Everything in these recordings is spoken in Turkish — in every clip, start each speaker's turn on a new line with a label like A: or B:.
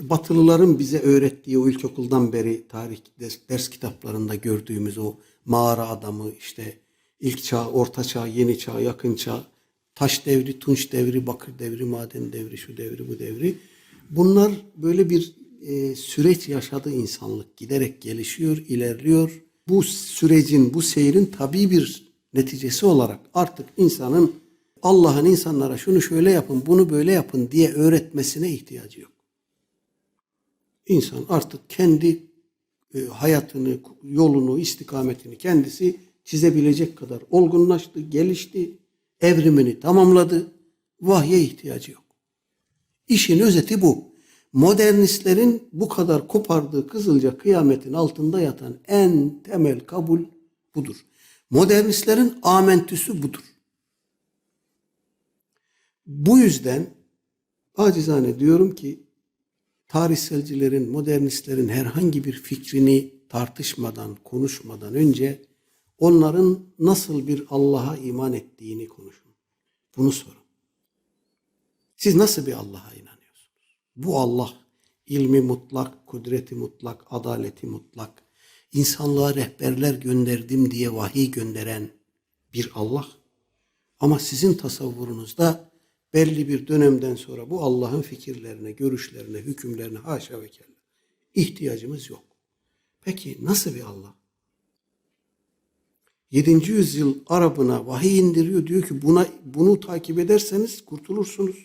A: Batılıların bize öğrettiği o ilkokuldan beri tarih ders, ders kitaplarında gördüğümüz o mağara adamı işte ilk çağ, orta çağ, yeni çağ, yakın çağ, taş devri, tunç devri, bakır devri, maden devri, şu devri, bu devri. Bunlar böyle bir e, süreç yaşadı insanlık. Giderek gelişiyor, ilerliyor. Bu sürecin, bu seyrin tabii bir neticesi olarak artık insanın Allah'ın insanlara şunu şöyle yapın, bunu böyle yapın diye öğretmesine ihtiyacı yok. İnsan artık kendi e, hayatını, yolunu, istikametini kendisi çizebilecek kadar olgunlaştı, gelişti, evrimini tamamladı. Vahye ihtiyacı yok. İşin özeti bu. Modernistlerin bu kadar kopardığı kızılca kıyametin altında yatan en temel kabul budur. Modernistlerin amentüsü budur. Bu yüzden acizane diyorum ki tarihselcilerin, modernistlerin herhangi bir fikrini tartışmadan, konuşmadan önce onların nasıl bir Allah'a iman ettiğini konuşun. Bunu sorun. Siz nasıl bir Allah'a inanıyorsunuz? Bu Allah ilmi mutlak, kudreti mutlak, adaleti mutlak, insanlığa rehberler gönderdim diye vahiy gönderen bir Allah. Ama sizin tasavvurunuzda belli bir dönemden sonra bu Allah'ın fikirlerine, görüşlerine, hükümlerine haşa ve kella ihtiyacımız yok. Peki nasıl bir Allah? 7. yüzyıl Arabına vahiy indiriyor. Diyor ki buna bunu takip ederseniz kurtulursunuz.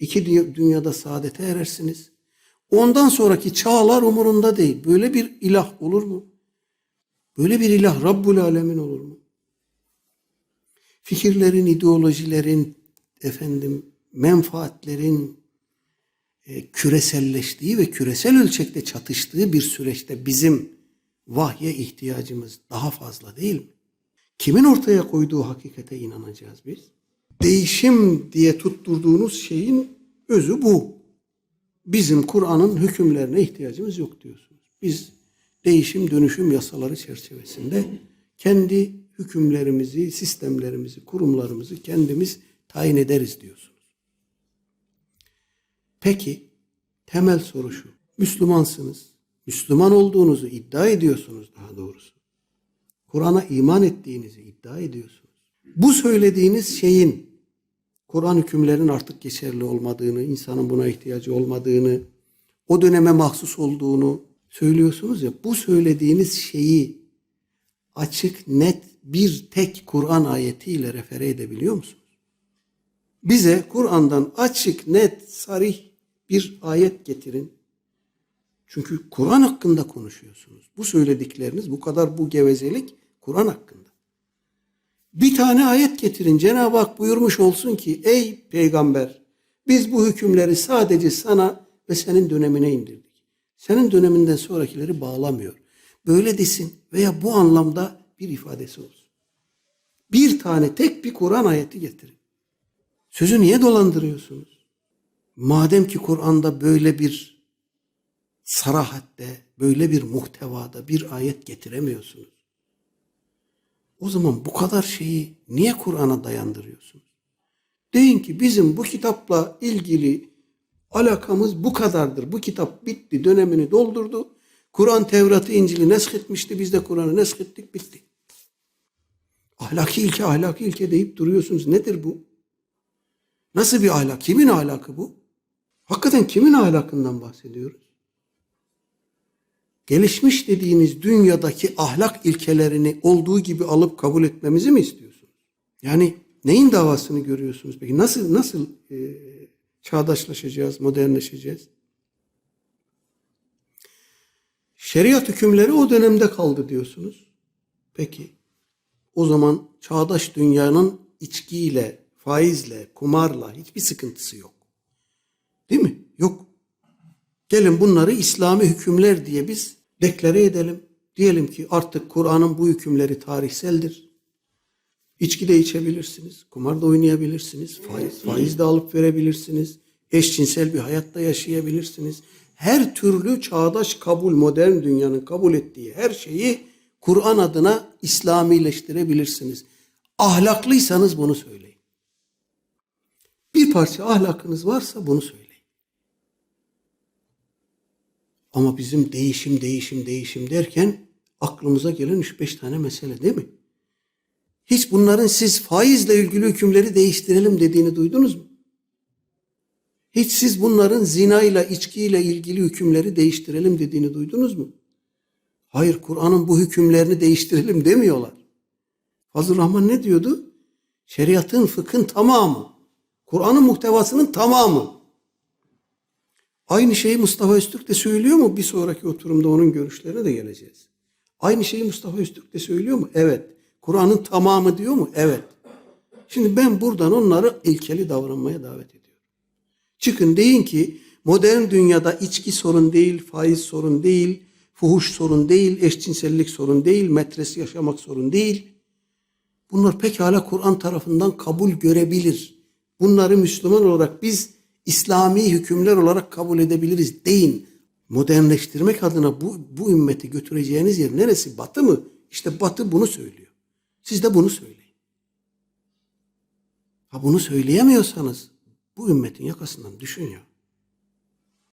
A: İki dü- dünyada saadete erersiniz. Ondan sonraki çağlar umurunda değil. Böyle bir ilah olur mu? Böyle bir ilah Rabbul Alemin olur mu? Fikirlerin, ideolojilerin, efendim menfaatlerin e, küreselleştiği ve küresel ölçekte çatıştığı bir süreçte bizim vahye ihtiyacımız daha fazla değil mi? Kimin ortaya koyduğu hakikate inanacağız biz? Değişim diye tutturduğunuz şeyin özü bu. Bizim Kur'an'ın hükümlerine ihtiyacımız yok diyorsunuz. Biz değişim dönüşüm yasaları çerçevesinde kendi hükümlerimizi, sistemlerimizi, kurumlarımızı kendimiz tayin ederiz diyorsunuz. Peki temel soru şu. Müslümansınız. Müslüman olduğunuzu iddia ediyorsunuz daha doğrusu. Kur'an'a iman ettiğinizi iddia ediyorsunuz. Bu söylediğiniz şeyin Kur'an hükümlerinin artık geçerli olmadığını, insanın buna ihtiyacı olmadığını, o döneme mahsus olduğunu söylüyorsunuz ya. Bu söylediğiniz şeyi açık, net bir tek Kur'an ayetiyle refere edebiliyor musunuz? Bize Kur'an'dan açık, net, sarih bir ayet getirin. Çünkü Kur'an hakkında konuşuyorsunuz. Bu söyledikleriniz, bu kadar bu gevezelik Kur'an hakkında. Bir tane ayet getirin. Cenab-ı Hak buyurmuş olsun ki ey peygamber biz bu hükümleri sadece sana ve senin dönemine indirdik. Senin döneminden sonrakileri bağlamıyor. Böyle desin veya bu anlamda bir ifadesi olsun. Bir tane tek bir Kur'an ayeti getirin. Sözü niye dolandırıyorsunuz? Madem ki Kur'an'da böyle bir sarahatte, böyle bir muhtevada bir ayet getiremiyorsunuz. O zaman bu kadar şeyi niye Kur'an'a dayandırıyorsunuz? Deyin ki bizim bu kitapla ilgili alakamız bu kadardır. Bu kitap bitti, dönemini doldurdu. Kur'an, Tevrat'ı, İncil'i nesketmişti. Biz de Kur'an'ı neskettik, bitti. Ahlaki ilke, ahlaki ilke deyip duruyorsunuz. Nedir bu? Nasıl bir ahlak? Kimin ahlakı bu? Hakikaten kimin ahlakından bahsediyoruz? Gelişmiş dediğiniz dünyadaki ahlak ilkelerini olduğu gibi alıp kabul etmemizi mi istiyorsunuz? Yani neyin davasını görüyorsunuz peki? Nasıl nasıl e, çağdaşlaşacağız, modernleşeceğiz? Şeriat hükümleri o dönemde kaldı diyorsunuz. Peki o zaman çağdaş dünyanın içkiyle, faizle, kumarla hiçbir sıkıntısı yok. Değil mi? Yok. Gelin bunları İslami hükümler diye biz deklare edelim. Diyelim ki artık Kur'an'ın bu hükümleri tarihseldir. İçki de içebilirsiniz, kumar da oynayabilirsiniz, faiz, faiz de alıp verebilirsiniz, eşcinsel bir hayatta yaşayabilirsiniz. Her türlü çağdaş kabul, modern dünyanın kabul ettiği her şeyi Kur'an adına İslamileştirebilirsiniz. Ahlaklıysanız bunu söyleyin. Parça ahlakınız varsa bunu söyleyin. Ama bizim değişim, değişim, değişim derken aklımıza gelen 3-5 tane mesele değil mi? Hiç bunların siz faizle ilgili hükümleri değiştirelim dediğini duydunuz mu? Hiç siz bunların zinayla, içkiyle ilgili hükümleri değiştirelim dediğini duydunuz mu? Hayır, Kur'an'ın bu hükümlerini değiştirelim demiyorlar. Fazıl Rahman ne diyordu? Şeriatın, fıkhın tamamı. Kur'an'ın muhtevasının tamamı. Aynı şeyi Mustafa Öztürk de söylüyor mu? Bir sonraki oturumda onun görüşlerine de geleceğiz. Aynı şeyi Mustafa Öztürk de söylüyor mu? Evet. Kur'an'ın tamamı diyor mu? Evet. Şimdi ben buradan onları ilkeli davranmaya davet ediyorum. Çıkın deyin ki modern dünyada içki sorun değil, faiz sorun değil, fuhuş sorun değil, eşcinsellik sorun değil, metres yaşamak sorun değil. Bunlar pekala Kur'an tarafından kabul görebilir. Bunları Müslüman olarak biz İslami hükümler olarak kabul edebiliriz deyin. Modernleştirmek adına bu, bu ümmeti götüreceğiniz yer neresi? Batı mı? İşte Batı bunu söylüyor. Siz de bunu söyleyin. Ha bunu söyleyemiyorsanız bu ümmetin yakasından düşün ya.